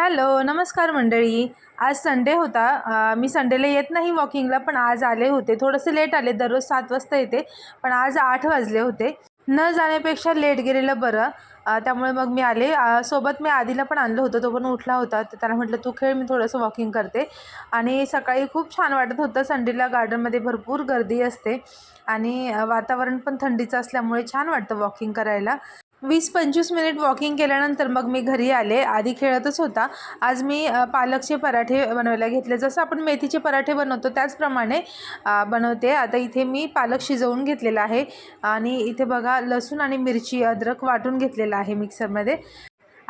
Hello नमस्कार मंडळी. आज संडे होता. मी संडेला येत नाही वॉकिंगला पण आज आले होते. थोडंसं लेट आले दररोज सात वाजता येते पण आज आठ वाजले होते. न जाण्यापेक्षा लेट गेलेलं बरं. त्यामुळे मग मी आले. सोबत मी आधीला पण आणलं होतं तो पण उठला होता. तर त्याला म्हटलं तू खेळ मी थोडंसं वॉकिंग करते. आणि सकाळी खूप छान वाटत होतं. संडेला गार्डनमध्ये भरपूर गर्दी असते. आणि वातावरण पण थंडीचं असल्यामुळे छान वाटतं वॉकिंग करायला. वीस पंचवीस मिनिट वॉकिंग केल्यानंतर मग मी घरी आले. आधी खेळतच होता. आज मी पालकचे पराठे बनवायला घेतले. जसं आपण मेथीचे पराठे बनवतो त्याचप्रमाणे बनवते. आता इथे मी पालक शिजवून घेतलेला आहे. आणि इथे बघा लसूण आणि मिरची अद्रक वाटून घेतलेलं आहे मिक्सरमध्ये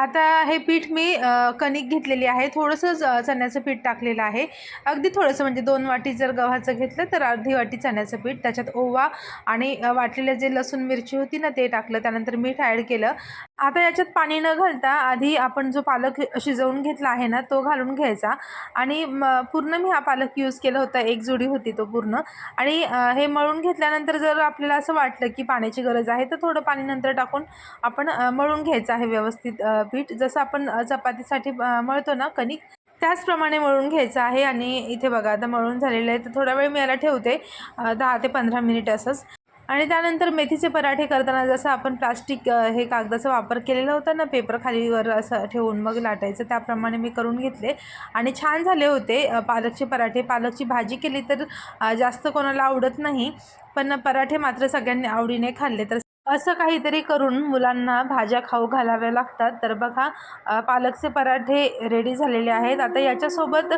आता हे पीठ मी कणिक घेतलेली आहे. थोडंसं चण्याचं पीठ टाकलेलं आहे. अगदी थोडंसं म्हणजे दोन वाटी जर गव्हाचं घेतलं तर अर्धी वाटी चण्याचं पीठ त्याच्यात ओवा आणि वाटलेलं जे लसूण मिरची होती ना ते टाकलं. त्यानंतर मीठ ॲड केलं. आता याच्यात पाणी न घालता आधी आपण जो पालक शिजवून घेतला आहे ना तो घालून घ्यायचा. आणि म पूर्ण मी हा पालक यूज केला होता एक जुडी होती तो पूर्ण. आणि हे मळून घेतल्यानंतर जर आपल्याला असं वाटलं की पाण्याची गरज आहे तर थोडं पाणी नंतर टाकून आपण मळून घ्यायचं आहे व्यवस्थित पीठ. जसं आपण चपातीसाठी मळतो ना कणिक त्याचप्रमाणे मळून घ्यायचं आहे. आणि इथे बघा आता मळून झालेलं आहे तर थोडा वेळ मी याला ठेवते दहा ते पंधरा मिनिट असंच. आणि त्यानंतर मेथीचे पराठे करताना जसं आपण प्लास्टिक हे कागदाचा वापर केलेला होता ना पेपर खालीवर असं ठेवून मग लाटायचं त्याप्रमाणे मी करून घेतले. आणि छान झाले होते पालकचे पराठे. पालकची भाजी केली तर जास्त कोणाला आवडत नाही पण पराठे मात्र सगळ्यांनी आवडीने खाल्ले. तर असं काहीतरी करून मुलांना भाज्या खाऊ घालाव्या लागतात. तर बघा पालकचे पराठे रेडी झालेले आहेत. आता याच्यासोबत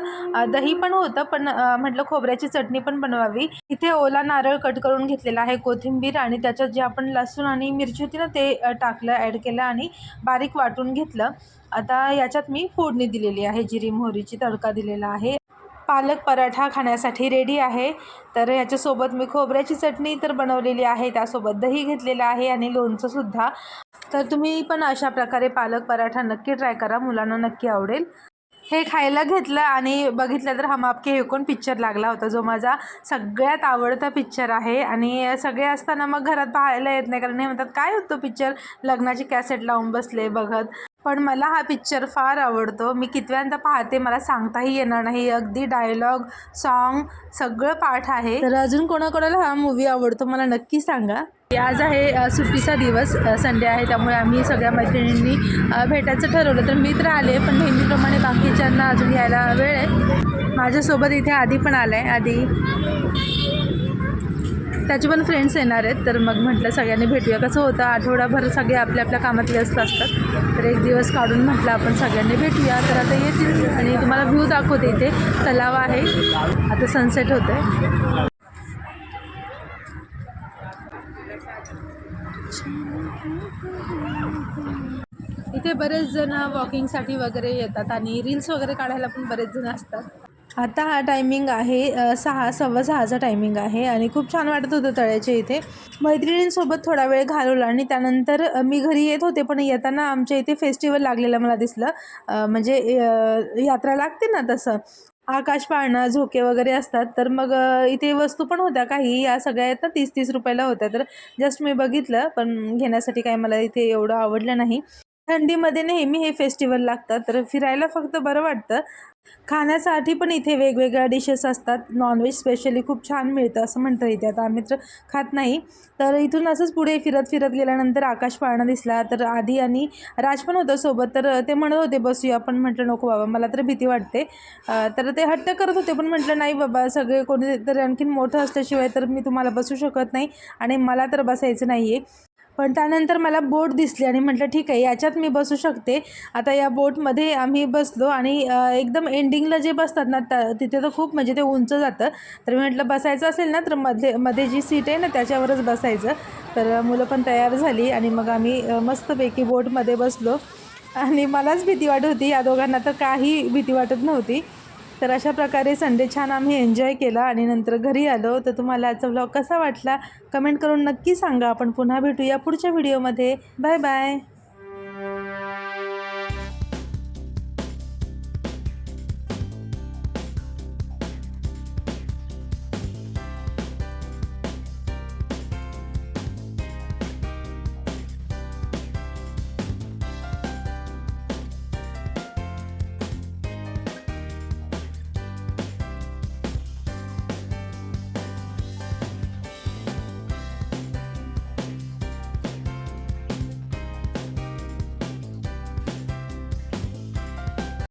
दही पण होतं पण म्हटलं खोबऱ्याची चटणी पण बनवावी. इथे ओला नारळ कट करून घेतलेला आहे कोथिंबीर आणि त्याच्यात जे आपण लसूण आणि मिरची होती ना ते टाकलं ॲड केलं आणि बारीक वाटून घेतलं. आता याच्यात मी फोडणी दिलेली आहे जिरी मोहरीची तडका दिलेला आहे. पालक पराठा खाण्यासाठी रेडी आहे. तर ह्याच्यासोबत मी खोबऱ्याची चटणी तर बनवलेली आहे त्यासोबत दही घेतलेलं आहे आणि लोणचंसुद्धा तर तुम्ही पण अशा प्रकारे पालक पराठा नक्की ट्राय करा मुलांना नक्की आवडेल. हे खायला घेतलं आणि बघितलं तर हम आपके हे कोण पिक्चर लागला होता जो माझा सगळ्यात आवडता पिक्चर आहे. आणि सगळे असताना मग घरात पाहायला येत नाही कारण हे म्हणतात काय होतं पिक्चर लग्नाची कॅसेट लावून बसले बघत पण मला हा पिक्चर फार आवडतो. मी कितव्यांदा पाहते मला सांगताही येणार नाही. अगदी डायलॉग सॉन्ग सगळं पाठ आहे. तर अजून कोणाकोणाला हा मूवी आवडतो मला नक्की सांगा. आज आहे सुट्टीचा दिवस संडे आहे. त्यामुळे आम्ही सगळ्या मैत्रिणींनी भेटायचं ठरवलं तर मित्र आले पण नेहमीप्रमाणे बाकीच्यांना अजून यायला वेळ आहे. माझ्यासोबत इथे आधी पण आला आहे आधी त्याचे पण फ्रेंड्स येणार आहेत. तर मग म्हटलं सगळ्यांनी भेटूया. कसं होतं आठवडाभर सगळे आपल्या आपल्या कामात व्यस्त असतात. तर एक दिवस काढून म्हटलं आपण सगळ्यांनी भेटूया. तर आता येतील आणि तुम्हाला व्ह्यू दाखवते इथे. तलाव आहे. आता सनसेट होतं आहे इथे बरेच जण वॉकिंगसाठी वगैरे येतात आणि रील्स वगैरे काढायला पण बरेच जण असतात. आता हा टायमिंग आहे सहा सव्वा सहाचा टायमिंग आहे आणि खूप छान वाटत होतं तळ्याच्या इथे. मैत्रिणींसोबत थोडा वेळ घालवला आणि त्यानंतर मी घरी येत होते पण येताना आमच्या इथे फेस्टिवल लागलेलं मला दिसलं. म्हणजे यात्रा लागते ना तसं. आकाश पाळणा झोके वगैरे असतात तर मग इथे वस्तू पण होत्या काही. या सगळ्या आहेत ना तीस तीस रुपयाला होत्या. तर जस्ट मी बघितलं पण घेण्यासाठी काही मला इथे एवढं आवडलं नाही. थंडीमध्ये नेहमी हे फेस्टिवल लागतात. तर फिरायला फक्त बरं वाटतं. खाण्यासाठी पण इथे वेगवेगळ्या डिशेस असतात. नॉनव्हेज स्पेशली खूप छान मिळतं असं म्हणतं इथे आता आम्ही तर खात नाही. तर इथून असंच पुढे फिरत फिरत गेल्यानंतर आकाश पाळणा दिसला. तर आधी आणि राज पण होतं सोबत. तर ते म्हणत होते बसूया. पण म्हटलं नको बाबा मला तर भीती वाटते. तर ते हट्ट करत होते पण म्हटलं नाही बाबा सगळे कोणी तरी आणखीन मोठं असल्याशिवाय तर मी तुम्हाला बसू शकत नाही आणि मला तर बसायचं नाही आहे पण त्यानंतर मला बोट दिसली आणि म्हटलं ठीक आहे याच्यात मी बसू शकते. आता या बोटमध्ये आम्ही बसलो आणि एकदम एंडिंगला जे बसतात ना त्या तिथे तर खूप म्हणजे ते उंच जातं. तर मी म्हटलं बसायचं असेल ना तर मध्ये मध्ये जी सीट आहे ना त्याच्यावरच बसायचं. तर मुलं पण तयार झाली आणि मग आम्ही मस्तपैकी बोटमध्ये बसलो. आणि मलाच भीती वाटत होती या दोघांना तर काही भीती वाटत नव्हती. तर अशा प्रकारे संडे छान आम्ही एन्जॉय केला आणि नंतर घरी आलो. तर तुम्हाला आजचा व्लॉग कसा वाटला? कमेंट करून नक्की सांगा. आपण पुन्हा भेटूया पुढच्या व्हिडिओमध्ये बाय बाय